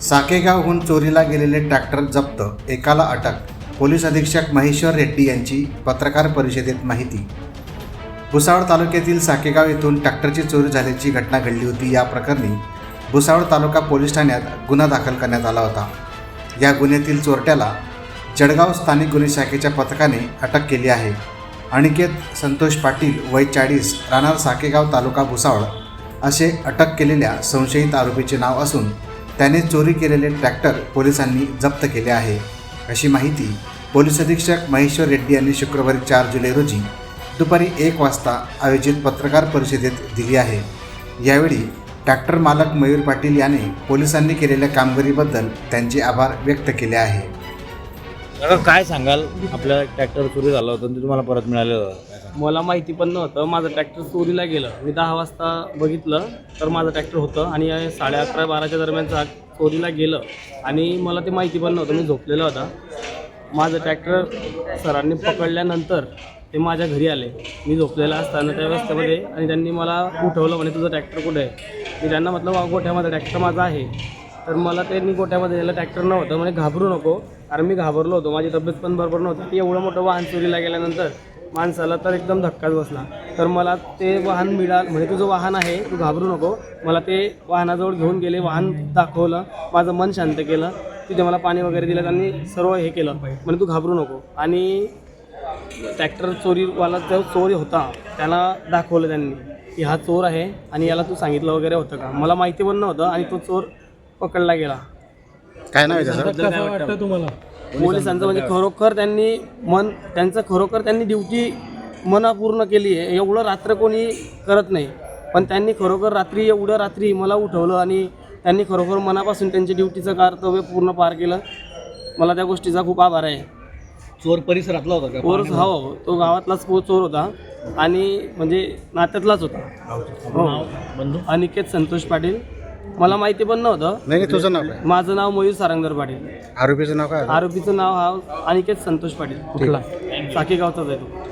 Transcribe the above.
साकेगावहून चोरीला गेलेले ट्रॅक्टर जप्त एकाला अटक पोलीस अधीक्षक महेश्वर रेड्डी यांची पत्रकार परिषदेत माहिती. भुसावळ तालुक्यातील साकेगाव येथून ट्रॅक्टरची चोरी झाल्याची घटना घडली होती. या प्रकरणी भुसावळ तालुका पोलीस ठाण्यात गुन्हा दाखल करण्यात आला होता. या गुन्ह्यातील चोरट्याला जळगाव स्थानिक गुन्हे शाखेच्या पथकाने अटक केली आहे. अनिकेत संतोष पाटील वय चाळीस राहणार साकेगाव तालुका भुसावळ असे अटक केलेल्या संशयित आरोपीचे नाव असून त्याने चोरी केलेले ट्रॅक्टर पोलिसांनी जप्त केले आहे. अशी माहिती पोलीस अधीक्षक महेश्वर रेड्डी यांनी शुक्रवारी चार जुलै रोजी दुपारी एक वाजता आयोजित पत्रकार परिषदेत दिली आहे. यावेळी ट्रॅक्टर मालक मयूर पाटील याने पोलिसांनी केलेल्या कामगिरीबद्दल त्यांचे आभार व्यक्त केले आहे. दादा काय सांगाल? आपल्या ट्रॅक्टर चोरी झालं होतं आणि ते तुम्हाला परत मिळालेलं होतं. काय सांगाल? मला माहिती पण नव्हतं. माझं ट्रॅक्टर चोरीला गेलं. मी दहा वाजता बघितलं तर माझं ट्रॅक्टर होतं आणि साडे अकरा बाराच्या दरम्यान चोरीला गेलं. आणि मला ते माहिती पण नव्हतं. मी झोपलेलं होता. माझं ट्रॅक्टर सरांनी पकडल्यानंतर ते माझ्या घरी आले. मी झोपलेला असताना त्या रस्त्यामध्ये आणि त्यांनी मला उठवलं म्हणे तुझं ट्रॅक्टर कुठे आहे? मी त्यांना म्हटलं वा गोठ्यामध्ये ट्रॅक्टर माझा आहे. तर मला त्यांनी गोट्यामध्ये यायला ट्रॅक्टर नव्हतं म्हणजे घाबरू नको. कारण मी घाबरलो होतो. माझी तब्येत पण बरोबर नव्हती. ती एवढं मोठं वाहन चोरीला गेल्यानंतर माणसाला तर एकदम धक्काच बसला. तर मला ते वाहन मिळालं म्हणजे तुझं वाहन आहे तू घाबरू नको. मला ते वाहनाजवळ घेऊन गेले वाहन दाखवलं. माझं मन शांत केलं. तिथे मला पाणी वगैरे दिलं त्यांनी सर्व हे केलं. म्हणजे तू घाबरू नको. आणि ट्रॅक्टर चोरीवाला जो चोर होता त्याला दाखवलं त्यांनी की हा चोर आहे आणि याला तू सांगितलं वगैरे होतं का? मला माहिती पण नव्हतं आणि तो चोर पकडला गेला. काय नाव आहे त्याचं? पोलिसांचं म्हणजे खरोखर त्यांनी मन त्यांचं खरोखर त्यांनी ड्युटी मनापूर्ण केली आहे. एवढं रात्र कोणी करत नाही. पण त्यांनी खरोखर रात्री एवढं रात्री मला उठवलं आणि त्यांनी खरोखर मनापासून त्यांची ड्युटीचं कर्तव्य पूर्ण पार केलं. मला त्या गोष्टीचा खूप आभार आहे. चोर परिसरातला होता का? चोर हो तो गावातलाच पो- चोर होता. आणि म्हणजे नात्यातलाच होता. हो. बंधू? अनिकेत संतोष पाटील. मला माहिती पण नव्हतं. नाही नाही तुझं नाव काय? माझं नाव मयूर सारंगधर पाटील. आरोपीचं नाव काय? आरोपीचं नाव हा अनिकेत संतोष पाटील. कुठला? साकेगावचाच आहे तो.